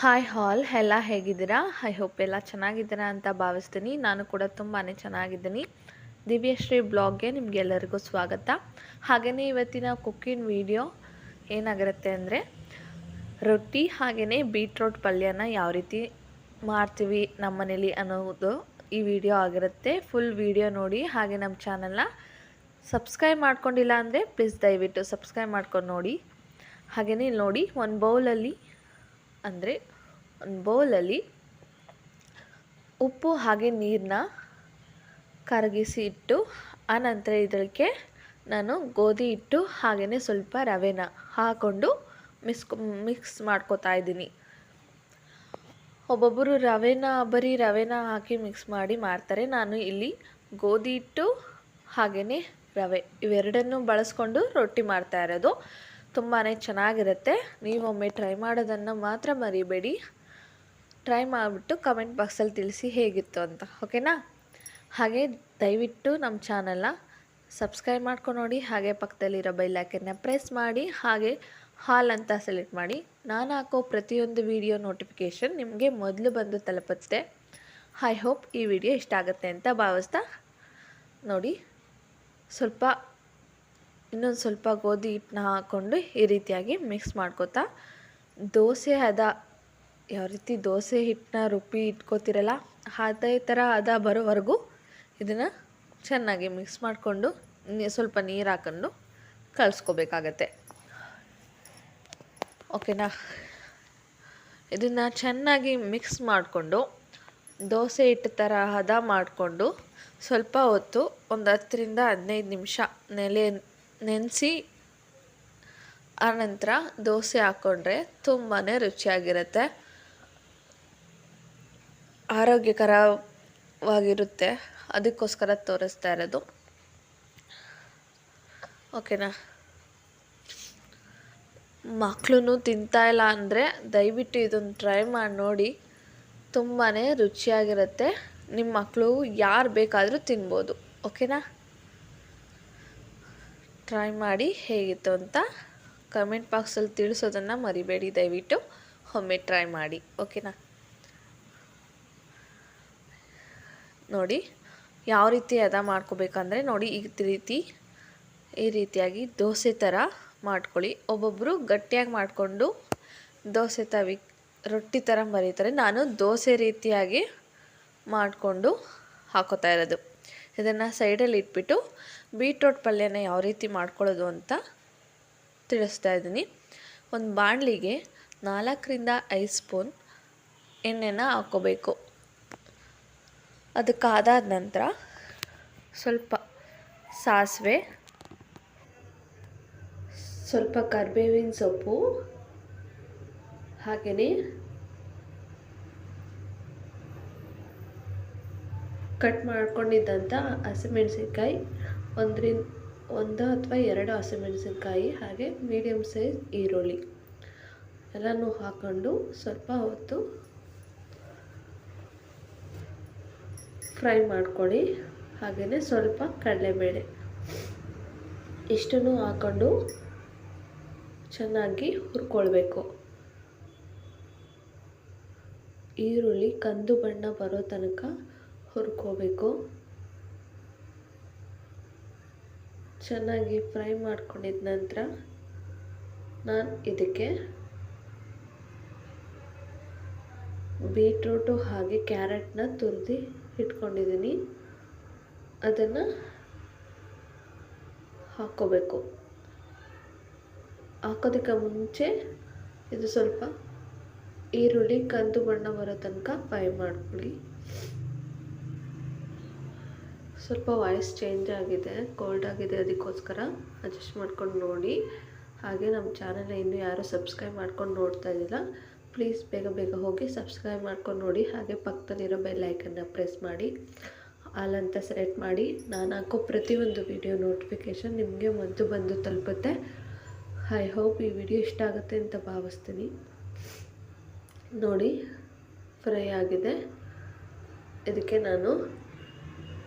Hi all ಎಲ್ಲ ಹೇಗಿದ್ದೀರಾ? I hope ಎಲ್ಲ ಚೆನ್ನಾಗಿದ್ದೀರಾ ಅಂತ ಭಾವಿಸ್ತೀನಿ. ನಾನು ಕೂಡ ತುಂಬಾ ಚೆನ್ನಾಗಿದ್ದೀನಿ. ದಿವ್ಯಶ್ರೀ ಬ್ಲಾಗ್ಗೆ ನಿಮಗೆಲ್ಲರಿಗೂ ಸ್ವಾಗತ. ಹಾಗೆಯೇ ಇವತ್ತಿನ ಕುಕ್ಕಿಂಗ್ ವಿಡಿಯೋ ಏನಾಗಿರುತ್ತೆ ಅಂದರೆ, ರೊಟ್ಟಿ ಹಾಗೆಯೇ ಬೀಟ್ರೋಟ್ ಪಲ್ಯನ ಯಾವ ರೀತಿ ಮಾಡ್ತೀವಿ ನಮ್ಮ ಮನೇಲಿ ಅನ್ನೋದು ಈ ವಿಡಿಯೋ ಆಗಿರುತ್ತೆ. ಫುಲ್ ವಿಡಿಯೋ ನೋಡಿ, ಹಾಗೆ ನಮ್ಮ ಚಾನಲ್ನ ಸಬ್ಸ್ಕ್ರೈಬ್ ಮಾಡ್ಕೊಂಡಿಲ್ಲ ಅಂದರೆ ಪ್ಲೀಸ್ ದಯವಿಟ್ಟು ಸಬ್ಸ್ಕ್ರೈಬ್ ಮಾಡ್ಕೊಂಡು ನೋಡಿ. ಹಾಗೆಯೇ ನೋಡಿ, ಒಂದು ಬೌಲಲ್ಲಿ ಅಂದರೆ ಒಂದು ಬೌಲಲ್ಲಿ ಉಪ್ಪು ಹಾಗೆ ನೀರನ್ನ ಕರಗಿಸಿ ಇಟ್ಟು, ಆನಂತರ ಇದಕ್ಕೆ ನಾನು ಗೋಧಿ ಹಿಟ್ಟು ಹಾಗೆಯೇ ಸ್ವಲ್ಪ ರವೆನ ಹಾಕ್ಕೊಂಡು ಮಿಕ್ಸ್ ಮಿಕ್ಸ್ ಮಾಡ್ಕೋತಾ ಇದ್ದೀನಿ. ಒಬ್ಬೊಬ್ಬರು ರವೆನ, ಬರೀ ರವೆನ ಹಾಕಿ ಮಿಕ್ಸ್ ಮಾಡಿ ಮಾಡ್ತಾರೆ. ನಾನು ಇಲ್ಲಿ ಗೋಧಿ ಹಿಟ್ಟು ಹಾಗೆಯೇ ರವೆ ಇವೆರಡನ್ನೂ ಬಳಸ್ಕೊಂಡು ರೊಟ್ಟಿ ಮಾಡ್ತಾ ಇರೋದು. ತುಂಬಾ ಚೆನ್ನಾಗಿರುತ್ತೆ. ನೀವೊಮ್ಮೆ ಟ್ರೈ ಮಾಡೋದನ್ನು ಮಾತ್ರ ಮರಿಬೇಡಿ. ಟ್ರೈ ಮಾಡಿಬಿಟ್ಟು ಕಮೆಂಟ್ ಬಾಕ್ಸಲ್ಲಿ ತಿಳಿಸಿ ಹೇಗಿತ್ತು ಅಂತ ಓಕೆನಾ ಹಾಗೆ ದಯವಿಟ್ಟು ನಮ್ಮ ಚಾನಲ್ನ ಸಬ್ಸ್ಕ್ರೈಬ್ ಮಾಡ್ಕೊಂಡು ನೋಡಿ, ಹಾಗೆ ಪಕ್ಕದಲ್ಲಿರೋ ಬೈಲಾಕನ್ನ ಪ್ರೆಸ್ ಮಾಡಿ, ಹಾಗೆ ಹಾಲ್ ಅಂತ ಸೆಲೆಕ್ಟ್ ಮಾಡಿ. ನಾನು ಹಾಕೋ ಪ್ರತಿಯೊಂದು ವಿಡಿಯೋ ನೋಟಿಫಿಕೇಷನ್ ನಿಮಗೆ ಮೊದಲು ಬಂದು ತಲುಪುತ್ತೆ. ಐ ಹೋಪ್ ಈ ವಿಡಿಯೋ ಇಷ್ಟ ಆಗುತ್ತೆ ಅಂತ ಭಾವಿಸ್ತಾ ನೋಡಿ. ಸ್ವಲ್ಪ ಇನ್ನೊಂದು ಸ್ವಲ್ಪ ಗೋಧಿ ಹಿಟ್ಟನ್ನ ಹಾಕ್ಕೊಂಡು ಈ ರೀತಿಯಾಗಿ ಮಿಕ್ಸ್ ಮಾಡ್ಕೋತಾ, ದೋಸೆ ಹದ, ಯಾವ ರೀತಿ ದೋಸೆ ಹಿಟ್ಟನ್ನ ರುಬ್ಬಿ ಇಟ್ಕೋತಿರಲ್ಲ, ಅದೇ ಥರ ಹದ ಬರೋವರೆಗೂ ಇದನ್ನು ಚೆನ್ನಾಗಿ ಮಿಕ್ಸ್ ಮಾಡಿಕೊಂಡು ಸ್ವಲ್ಪ ನೀರು ಹಾಕೊಂಡು ಕಲಸ್ಕೋಬೇಕಾಗತ್ತೆ. ಓಕೆನಾ? ಇದನ್ನು ಚೆನ್ನಾಗಿ ಮಿಕ್ಸ್ ಮಾಡಿಕೊಂಡು, ದೋಸೆ ಹಿಟ್ಟು ಥರ ಹದ ಮಾಡಿಕೊಂಡು ಸ್ವಲ್ಪ ಹೊತ್ತು ಒಂದು ಹತ್ತರಿಂದ ಹದಿನೈದು ನಿಮಿಷ ನೆಲೆ ನೆನೆಸಿ ಆನಂತರ ದೋಸೆ ಹಾಕ್ಕೊಂಡ್ರೆ ತುಂಬಾ ರುಚಿಯಾಗಿರುತ್ತೆ. ಆರೋಗ್ಯಕರವಾಗಿರುತ್ತೆ. ಅದಕ್ಕೋಸ್ಕರ ತೋರಿಸ್ತಾ ಇರೋದು. ಓಕೆನಾ? ಮಕ್ಕಳು ತಿಂತಾ ಇಲ್ಲ ಅಂದರೆ ದಯವಿಟ್ಟು ಇದನ್ನು ಟ್ರೈ ಮಾಡಿ ನೋಡಿ ತುಂಬಾ ರುಚಿಯಾಗಿರುತ್ತೆ. ನಿಮ್ಮ ಮಕ್ಕಳು ಯಾರು ಬೇಕಾದರೂ ತಿನ್ಬೋದು. ಓಕೆನಾ? ಟ್ರೈ ಮಾಡಿ ಹೇಗಿತ್ತು ಅಂತ ಕಮೆಂಟ್ ಬಾಕ್ಸಲ್ಲಿ ತಿಳಿಸೋದನ್ನು ಮರಿಬೇಡಿ ದಯವಿಟ್ಟು. ಒಮ್ಮೆ ಟ್ರೈ ಮಾಡಿ ಓಕೆನಾ ನೋಡಿ, ಯಾವ ರೀತಿ ಅದ ಮಾಡ್ಕೋಬೇಕಂದ್ರೆ ನೋಡಿ, ಈ ರೀತಿ, ಈ ರೀತಿಯಾಗಿ ದೋಸೆ ಥರ ಮಾಡ್ಕೊಳ್ಳಿ. ಒಬ್ಬೊಬ್ಬರು ಗಟ್ಟಿಯಾಗಿ ಮಾಡಿಕೊಂಡು ದೋಸೆ ತವಿ, ರೊಟ್ಟಿ ಥರ ಮರೀತಾರೆ. ನಾನು ದೋಸೆ ರೀತಿಯಾಗಿ ಮಾಡಿಕೊಂಡು ಹಾಕೋತಾ ಇರೋದು. ಇದನ್ನು ಸೈಡಲ್ಲಿ ಇಟ್ಬಿಟ್ಟು ಬೀಟ್ರೋಟ್ ಪಲ್ಯನ ಯಾವ ರೀತಿ ಮಾಡ್ಕೊಳ್ಳೋದು ಅಂತ ತಿಳಿಸ್ತಾ ಇದ್ದೀನಿ. ಒಂದು ಬಾಣಲಿಗೆ ನಾಲ್ಕರಿಂದ ಐದು ಸ್ಪೂನ್ ಎಣ್ಣೆನ ಹಾಕ್ಕೋಬೇಕು. ಅದಕ್ಕಾದಾದ ಕಾದಾದ ನಂತರ ಸ್ವಲ್ಪ ಸಾಸಿವೆ, ಸ್ವಲ್ಪ ಕರಿಬೇವಿನ ಸೊಪ್ಪು, ಹಾಗೆಯೇ ಕಟ್ ಮಾಡ್ಕೊಂಡಿದ್ದಂಥ ಹಸಿಮೆಣಸಿನ್ಕಾಯಿ ಒಂದರಿಂದ ಒಂದು ಅಥವಾ ಎರಡು ಹಸಿಮೆಣಸಿನ್ಕಾಯಿ, ಹಾಗೆ ಮೀಡಿಯಮ್ ಸೈಜ್ ಈರುಳ್ಳಿ. ಎಲ್ಲನೂ ಹಾಕ್ಕೊಂಡು ಸ್ವಲ್ಪ ಹೊತ್ತು ಫ್ರೈ ಮಾಡ್ಕೊಳ್ಳಿ. ಹಾಗೆಯೇ ಸ್ವಲ್ಪ ಕಡಲೆಬೇಳೆ. ಇಷ್ಟನ್ನು ಹಾಕ್ಕೊಂಡು ಚೆನ್ನಾಗಿ ಹುರ್ಕೊಳ್ಬೇಕು. ಈರುಳ್ಳಿ ಕಂದು ಬಣ್ಣ ಬರೋ ತನಕ ಹುರ್ಕೋಬೇಕು. ಚೆನ್ನಾಗಿ ಫ್ರೈ ಮಾಡ್ಕೊಂಡಿದ ನಂತರ ನಾನು ಇದಕ್ಕೆ ಬೀಟ್ರೂಟು ಹಾಗೆ ಕ್ಯಾರೆಟ್ನ ತುರಿದು ಇಟ್ಕೊಂಡಿದ್ದೀನಿ. ಅದನ್ನು ಹಾಕ್ಕೋಬೇಕು. ಹಾಕೋದಕ್ಕೆ ಮುಂಚೆ ಇದು ಸ್ವಲ್ಪ ಈರುಳ್ಳಿ, ಕಂದು ಬಣ್ಣ ಬರೋ ತನಕ ಫ್ರೈ ಮಾಡ್ಕೊಳ್ಳಿ. ಸ್ವಲ್ಪ ವಾಯ್ಸ್ ಚೇಂಜ್ ಆಗಿದೆ ಕೋಲ್ಡ್ ಆಗಿದೆ ಅದಕ್ಕೋಸ್ಕರ ಅಡ್ಜಸ್ಟ್ ಮಾಡ್ಕೊಂಡು ನೋಡಿ. ಹಾಗೆ ನಮ್ಮ ಚಾನಲ್ನ ಇನ್ನೂ ಯಾರು ಸಬ್ಸ್ಕ್ರೈಬ್ ಮಾಡ್ಕೊಂಡು ನೋಡ್ತಾ ಇದ್ದಿಲ್ಲ ಪ್ಲೀಸ್ ಬೇಗ ಬೇಗ ಹೋಗಿ ಸಬ್ಸ್ಕ್ರೈಬ್ ಮಾಡ್ಕೊಂಡು ನೋಡಿ. ಹಾಗೆ ಪಕ್ಕದಲ್ಲಿರೋ ಬೆಲ್ ಐಕನ್ನ ಪ್ರೆಸ್ ಮಾಡಿ ಆಲ್ ಅಂತ ಸೆಲೆಕ್ಟ್ ಮಾಡಿ. ನಾನು ಹಾಕೋ ಪ್ರತಿಯೊಂದು ವಿಡಿಯೋ ನೋಟಿಫಿಕೇಷನ್ ನಿಮಗೆ ಮೊದಲು ಬಂದು ತಲುಪುತ್ತೆ. ಐ ಹೋಪ್ ಈ ವಿಡಿಯೋ ಇಷ್ಟ ಆಗುತ್ತೆ ಅಂತ ಭಾವಿಸ್ತೀನಿ. ನೋಡಿ ಫ್ರೈ ಆಗಿದೆ. ಇದಕ್ಕೆ ನಾನು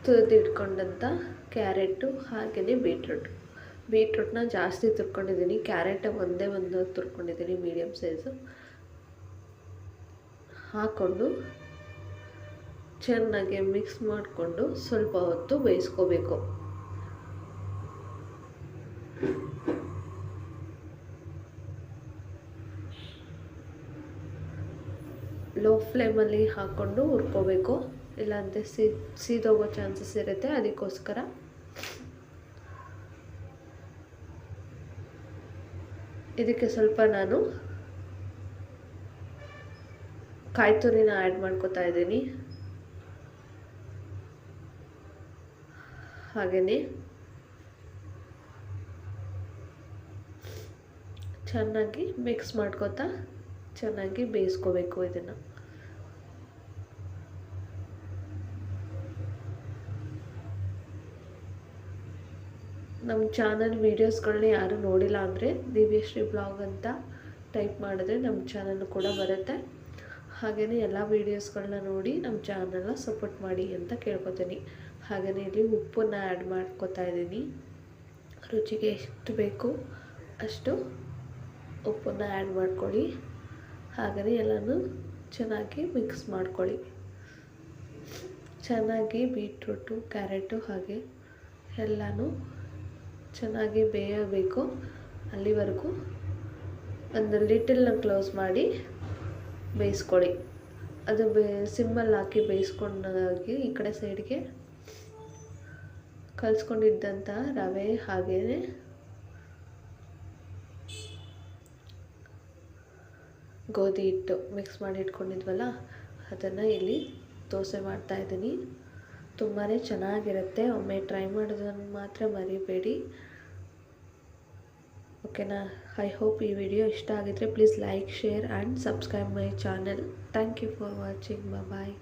ತುರಿದಿಟ್ಕೊಂಡಂಥ ಕ್ಯಾರೆಟು ಹಾಗೆಯೇ ಬೀಟ್ರೂಟ್. ಬೀಟ್ರೂಟ್ನ ಜಾಸ್ತಿ ತುರ್ಕೊಂಡಿದ್ದೀನಿ. ಕ್ಯಾರೆಟ್ ಒಂದೇ ಒಂದು ತುರ್ಕೊಂಡಿದ್ದೀನಿ ಮೀಡಿಯಮ್ ಸೈಜು. ಹಾಕ್ಕೊಂಡು ಚೆನ್ನಾಗಿ ಮಿಕ್ಸ್ ಮಾಡಿಕೊಂಡು ಸ್ವಲ್ಪ ಹೊತ್ತು ಬೇಯಿಸ್ಕೋಬೇಕು. ಲೋ ಫ್ಲೇಮಲ್ಲಿ ಹಾಕ್ಕೊಂಡು ಹುರ್ಕೋಬೇಕು. ಇಲ್ಲಾಂದರೆ ಸೀದೋಗೋ ಚಾನ್ಸಸ್ ಇರುತ್ತೆ, ಅದಕ್ಕೋಸ್ಕರ. ಇದಕ್ಕೆ ಸ್ವಲ್ಪ ನಾನು ಕಾಯಿ ತುರಿನ ಆ್ಯಡ್ ಮಾಡ್ಕೋತಾ ಇದ್ದೀನಿ. ಹಾಗೆಯೇ ಚೆನ್ನಾಗಿ ಮಿಕ್ಸ್ ಮಾಡ್ಕೋತಾ ಚೆನ್ನಾಗಿ ಬೇಯಿಸ್ಕೋಬೇಕು ಇದನ್ನು. ನಮ್ಮ ಚಾನಲ್ ವೀಡಿಯೋಸ್ಗಳನ್ನ ಯಾರು ನೋಡಿಲ್ಲ ಅಂದರೆ ದಿವ್ಯಶ್ರೀ ಬ್ಲಾಗ್ ಅಂತ ಟೈಪ್ ಮಾಡಿದ್ರೆ ನಮ್ಮ ಚಾನಲ್ ಕೂಡ ಬರುತ್ತೆ. ಹಾಗೆಯೇ ಎಲ್ಲ ವೀಡಿಯೋಸ್ಗಳನ್ನ ನೋಡಿ ನಮ್ಮ ಚಾನಲ್ನ ಸಪೋರ್ಟ್ ಮಾಡಿ ಅಂತ ಕೇಳ್ಕೊತೀನಿ. ಹಾಗೆಯೇ ಇಲ್ಲಿ ಉಪ್ಪನ್ನ ಆ್ಯಡ್ ಮಾಡ್ಕೊತಾ ಇದ್ದೀನಿ. ರುಚಿಗೆ ಎಷ್ಟು ಬೇಕು ಅಷ್ಟು ಉಪ್ಪನ್ನು ಆ್ಯಡ್ ಮಾಡ್ಕೊಳ್ಳಿ. ಹಾಗೆಯೇ ಎಲ್ಲನೂ ಚೆನ್ನಾಗಿ ಮಿಕ್ಸ್ ಮಾಡ್ಕೊಳ್ಳಿ. ಚೆನ್ನಾಗಿ ಬೀಟ್ರೂಟು, ಕ್ಯಾರೆಟು ಹಾಗೆ ಎಲ್ಲನೂ ಚೆನ್ನಾಗಿ ಬೇಯಬೇಕು ಅಲ್ಲಿವರೆಗೂ. ಒಂದು ಲಿಟಲ್ನ ಕ್ಲೋಸ್ ಮಾಡಿ ಬೇಯಿಸ್ಕೊಳ್ಳಿ. ಅದು ಬೇ, ಸಿಮ್ಮಲ್ಲಿ ಹಾಕಿ ಬೇಯಿಸ್ಕೊಂಡಾಗಿ ಈ ಕಡೆ ಸೈಡ್ಗೆ ಕಲಿಸ್ಕೊಂಡಿದ್ದಂಥ ರವೆ ಹಾಗೆಯೇ ಗೋಧಿ ಹಿಟ್ಟು ಮಿಕ್ಸ್ ಮಾಡಿ ಇಟ್ಕೊಂಡಿದ್ವಲ್ಲ, ಅದನ್ನು ಇಲ್ಲಿ ದೋಸೆ ಮಾಡ್ತಾಯಿದ್ದೀನಿ ತುಂಬಾ ಚೆನ್ನಾಗಿರುತ್ತೆ. ಒಮ್ಮೆ ಟ್ರೈ ಮಾಡೋದನ್ನು ಮಾತ್ರ ಮರಿಬೇಡಿ. ಓಕೆನಾ ಐ ಹೋಪ್ ಈ ವಿಡಿಯೋ ಇಷ್ಟ ಆಗಿದ್ರೆ please like share and subscribe my channel thank you for watching bye